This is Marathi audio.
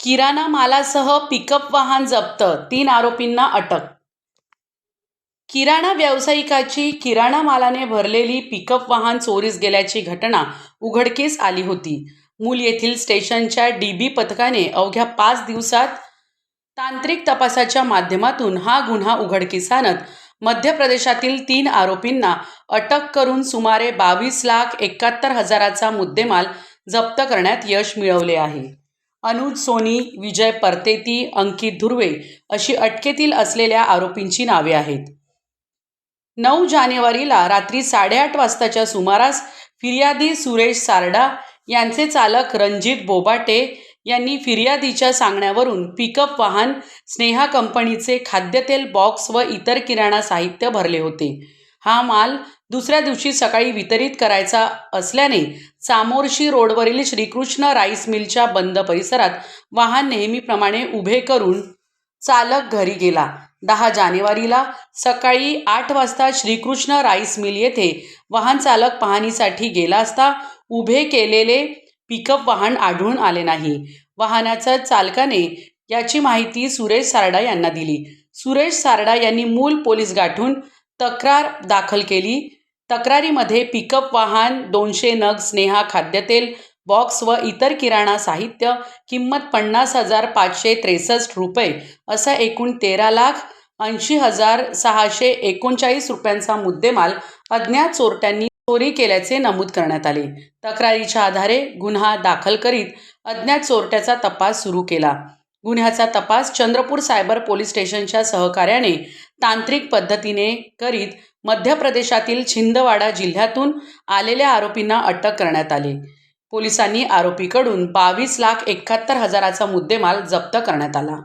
किराणा मालासह पिकअप वाहन जप्त तीन आरोपींना अटक. किराणा व्यावसायिकाची किराणा मालाने भरलेली पिकअप वाहन चोरीस गेल्याची घटना उघडकीस आली होती. मूल येथील स्टेशनच्या डी बी पथकाने अवघ्या पाच दिवसात तांत्रिक तपासाच्या माध्यमातून हा गुन्हा उघडकीस आणत मध्य प्रदेशातील तीन आरोपींना अटक करून सुमारे बावीस लाख एकाहत्तर हजाराचा मुद्देमाल जप्त करण्यात यश मिळवले आहे. अनुज सोनी विजय परतेती अंकित धुर्वे अशी अटकेतील असलेल्या आरोपींची नावे आहेत. नऊ जानेवारीला रात्री साडेआठ वाजताच्या सुमारास फिर्यादी सुरेश सारडा यांचे चालक रणजित बोबाटे यांनी फिर्यादीच्या सांगण्यावरून पिकअप वाहन स्नेहा कंपनीचे खाद्यतेल बॉक्स व इतर किराणा साहित्य भरले होते. हा माल दुसऱ्या दिवशी सकाळी वितरित करायचा असल्याने चामोर्शी रोडवरील श्रीकृष्ण राईस मिलच्या बंद परिसरात वाहन नेहमीप्रमाणे उभे करून चालक घरी गेला. दहा जानेवारीला सकाळी आठ वाजता श्रीकृष्ण राईस मिल येथे वाहन चालक पाहणीसाठी गेला असता उभे केलेले पिकअप वाहन आढळून आले नाही. वाहनाच्या चालकाने याची माहिती सुरेश सारडा यांना दिली. सुरेश सारडा यांनी मूल पोलीस गाठून तक्रार दाखल केली. तक्रारीमध्ये पिकअप वाहन दोनशे नग स्नेहा खाद्यतेल बॉक्स व इतर किराणा साहित्य किंमत पन्नास हजार पाचशे त्रेसष्ट रुपये असा एकूण तेरा लाख ऐंशी हजार सहाशे एकोणचाळीस रुपयांचा मुद्देमाल अज्ञात चोरट्यांनी चोरी केल्याचे नमूद करण्यात आले. तक्रारीच्या आधारे गुन्हा दाखल करीत अज्ञात चोरट्याचा तपास सुरू केला. गुन्ह्याचा तपास चंद्रपूर सायबर पोलीस स्टेशनच्या सहकार्याने तांत्रिक पद्धतीने करीत मध्य प्रदेशातील छिंदवाडा जिल्ह्यातून आलेल्या आरोपींना अटक करण्यात आली. पोलिसांनी आरोपीकडून बावीस लाख एकाहत्तर हजाराचा मुद्देमाल जप्त करण्यात आला.